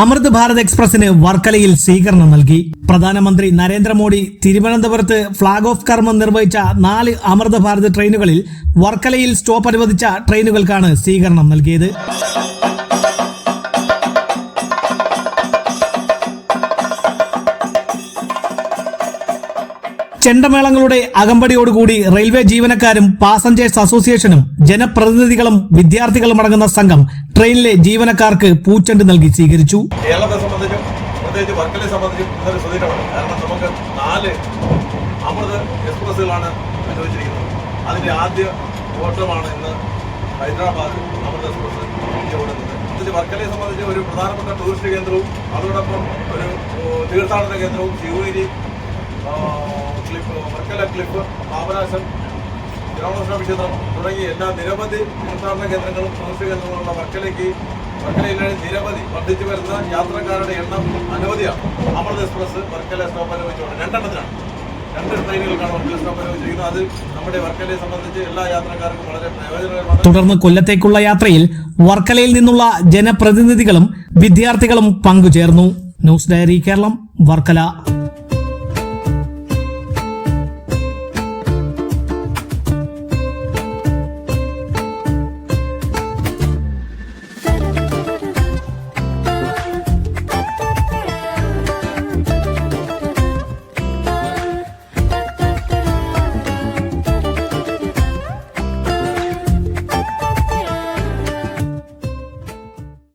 അമൃത് ഭാരത് എക്സ്പ്രസിന് വർക്കലയിൽ സ്വീകരണം നൽകി. പ്രധാനമന്ത്രി നരേന്ദ്രമോദി തിരുവനന്തപുരത്ത് ഫ്ളാഗ് ഓഫ് കർമ്മം നിർവഹിച്ച നാല് അമൃത് ഭാരത് ട്രെയിനുകളിൽ വർക്കലയിൽ സ്റ്റോപ്പ് അനുവദിച്ച ട്രെയിനുകൾക്കാണ് സ്വീകരണം നൽകിയത്. ചെണ്ടമേളങ്ങളുടെ അകമ്പടിയോടുകൂടി റെയിൽവേ ജീവനക്കാരും പാസഞ്ചേഴ്സ് അസോസിയേഷനും ജനപ്രതിനിധികളും വിദ്യാർത്ഥികളും അടങ്ങുന്ന സംഘം ട്രെയിനിലെ ജീവനക്കാർക്ക് പൂച്ചണ്ട് നൽകി സ്വീകരിച്ചു. കേരളത്തെ സംബന്ധിച്ചും പ്രത്യേകിച്ച് വർക്കലെ സംബന്ധിച്ചും ഇന്നലെ ശ്രദ്ധിക്കണം കാരണം നമുക്ക് നാല് അമൃത് എക്സ്പ്രസ്സുകളാണ് അനുവദിച്ചിരിക്കുന്നത്. അതിന്റെ ആദ്യ ഓട്ടമാണ് ഇന്ന് ഹൈദരാബാദ് അമൃത് എക്സ്പ്രസ് ഓടുന്നത്. വർക്കലയെ സംബന്ധിച്ച് ഒരു പ്രധാനപ്പെട്ട ടൂറിസ്റ്റ് കേന്ദ്രവും അതോടൊപ്പം ഒരു തീർത്ഥാടന കേന്ദ്രവും ശിവഗിരി ക്ലിഫ് വർക്കല ക്ലിഫ് പാപനാശം തിരുവനന്തപുരം ക്ഷേത്രം തുടങ്ങി എല്ലാ നിരവധി തീർത്ഥാടന കേന്ദ്രങ്ങളും ടൂറിസ്റ്റ് കേന്ദ്രങ്ങളുള്ള വർക്കലയ്ക്ക് വർക്കലയിലെ നിരവധി വർദ്ധിച്ചു വരുന്ന യാത്രക്കാരുടെ എണ്ണം അനവധിയാണ്. അമൃത് എക്സ്പ്രസ് വർക്കല സ്റ്റോപ്പ് അനുവദിച്ചുകൊണ്ട് രണ്ടെണ്ണത്തിനാണ്. രണ്ട് അത് നമ്മുടെ വർക്കലയെ സംബന്ധിച്ച് എല്ലാ യാത്രക്കാർക്കും വളരെ പ്രയോജനകരമാണ്. തുടർന്ന് കൊല്ലത്തേക്കുള്ള യാത്രയിൽ വർക്കലയിൽ നിന്നുള്ള ജനപ്രതിനിധികളും വിദ്യാർത്ഥികളും പങ്കുചേർന്നു. News diary Keralam Varkala.